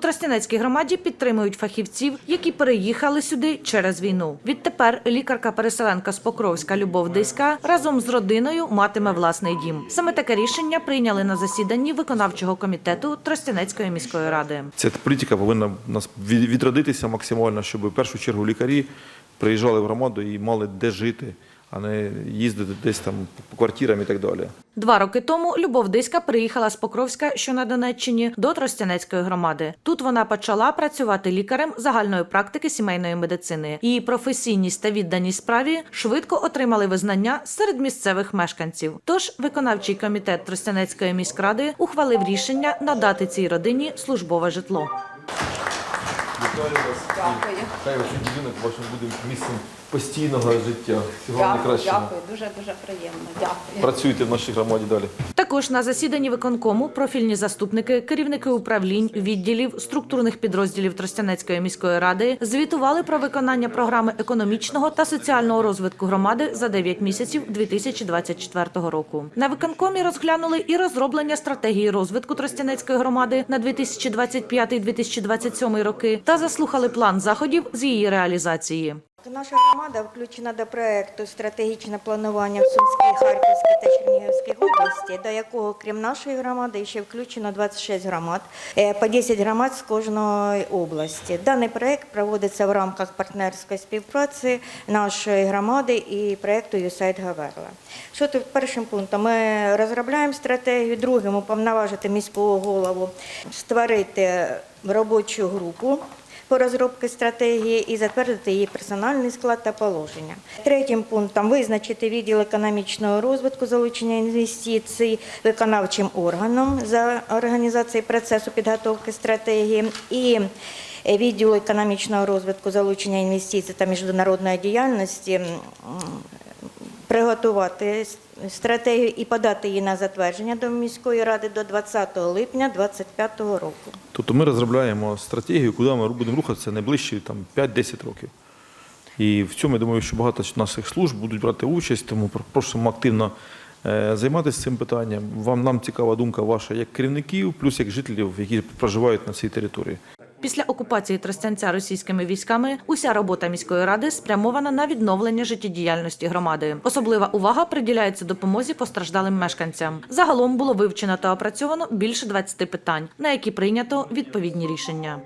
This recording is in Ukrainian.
Тростянецькій громаді підтримують фахівців, які переїхали сюди через війну. Відтепер лікарка-переселенка з Покровська Любов Диська разом з родиною матиме власний дім. Саме таке рішення прийняли на засіданні виконавчого комітету Тростянецької міської ради. Ця політика повинна нас відродитися максимально, щоб в першу чергу лікарі приїжджали в громаду і мали де жити, а не їздити десь там по квартирам і так далі. Два роки тому Любов Диська приїхала з Покровська, що на Донеччині, до Тростянецької громади. Тут вона почала працювати лікарем загальної практики сімейної медицини. Її професійність та відданість справі швидко отримали визнання серед місцевих мешканців. Тож виконавчий комітет Тростянецької міськради ухвалив рішення надати цій родині службове житло. Вітаю вас. Дякую. Хай ваш будинок вашим буде місцем постійного життя. Всього вам Дякую, найкращого. дякую, дуже дуже приємно. Дякую. Працюйте в нашій громаді далі. Також на засіданні виконкому профільні заступники, керівники управлінь, відділів, структурних підрозділів Тростянецької міської ради звітували про виконання програми економічного та соціального розвитку громади за 9 місяців 2024 року. На виконкомі розглянули і розроблення стратегії розвитку Тростянецької громади на 2025-2027 роки та заслухали план заходів з її реалізації. Наша громада включена до проекту стратегічне планування в Сумській, Харківській та Чернігівській області, до якого, крім нашої громади, ще включено 26 громад, е, по 10 громад з кожної області. Даний проект проводиться в рамках партнерської співпраці нашої громади і проекту USAID Гаверла. Що тут першим пунктом? Ми розробляємо стратегію, другим уповноважити міського голову, створити робочу групу по розробці стратегії і затвердити її персональний склад та положення. Третім пунктом визначити відділ економічного розвитку, залучення інвестицій виконавчим органом за організації процесу підготовки стратегії і відділу економічного розвитку, залучення інвестицій та міжнародної діяльності. Приготувати стратегію і подати її на затвердження до міської ради до 20 липня 2025 року. Тобто ми розробляємо стратегію, куди ми будемо рухатися найближчі там, 5-10 років. І в цьому я думаю, що багато наших служб будуть брати участь, тому про- просимо активно е, займатися цим питанням. Вам нам цікава думка ваша як керівників, плюс як жителів, які проживають на цій території. Після окупації Тростянця російськими військами уся робота міської ради спрямована на відновлення життєдіяльності громади. Особлива увага приділяється допомозі постраждалим мешканцям. Загалом було вивчено та опрацьовано більше 20 питань, на які прийнято відповідні рішення.